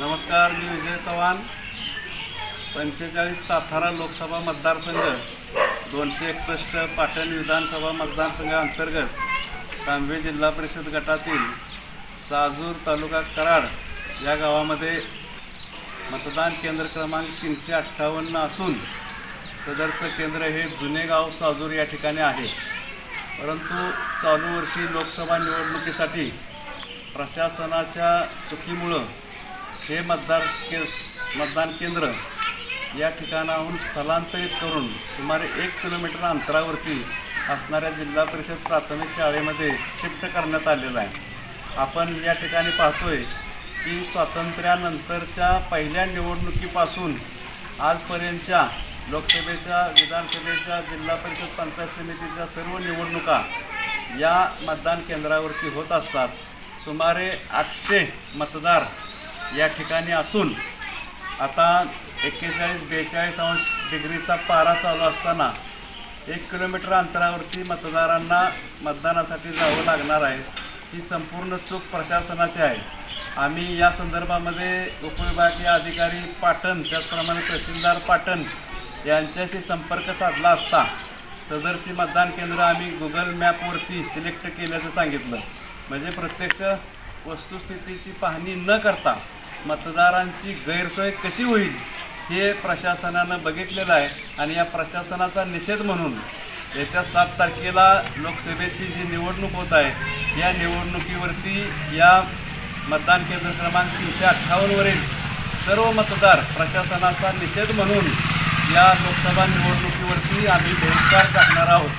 नमस्कार मी विजय चव्हाण. पंचेचाळीस सातारा लोकसभा मतदारसंघ दोनशे एकसष्ट पाटण विधानसभा मतदारसंघाअंतर्गत कांबे जिल्हा परिषद गटातील साजूर तालुका कराड या गावामध्ये मतदान केंद्र क्रमांक तीनशे अठ्ठावन्न असून सदरचं केंद्र हे जुने गाव साजूर या ठिकाणी आहे. परंतु चालू वर्षी लोकसभा निवडणुकीसाठी प्रशासनाच्या चुकीमुळं हे मतदार के मतदान केंद्र या ठिकाणाहून स्थलांतरित करून सुमारे एक किलोमीटर अंतरावरती असणाऱ्या जिल्हा परिषद प्राथमिक शाळेमध्ये शिफ्ट करण्यात आलेलं आहे. आपण या ठिकाणी पाहतोय की स्वातंत्र्यानंतरच्या पहिल्या निवडणुकीपासून आजपर्यंतच्या लोकसभेच्या विधानसभेच्या जिल्हा परिषद पंचायत समितीच्या सर्व निवडणुका या मतदान केंद्रावरती होत असतात. सुमारे आठशे मतदार या ठिकाणी असून आता एक्केचाळीस बेचाळीस अंश डिग्रीचा पारा चालू असताना एक किलोमीटर अंतरावरती मतदारांना मतदानासाठी जावं लागणार आहे. ही संपूर्ण चूक प्रशासनाची आहे. आम्ही या संदर्भामध्ये उपविभागीय अधिकारी पाटण त्याचप्रमाणे तहसीलदार पाटण यांच्याशी संपर्क साधला असता सदरची मतदान केंद्र आम्ही गुगल मॅपवरती सिलेक्ट केल्याचं सांगितलं. म्हणजे प्रत्यक्ष वस्तुस्थितीची पाहणी न करता मतदारांची गैरसोय कशी होईल हे प्रशासनानं बघितलेलं आहे आणि या प्रशासनाचा निषेध म्हणून येत्या सात तारखेला लोकसभेची जी निवडणूक होत आहे या निवडणुकीवरती या मतदान केंद्र क्रमांक तीनशे अठ्ठावन्नवरील सर्व मतदार प्रशासनाचा निषेध म्हणून या लोकसभा निवडणुकीवरती आम्ही बहिष्कार टाकणार आहोत.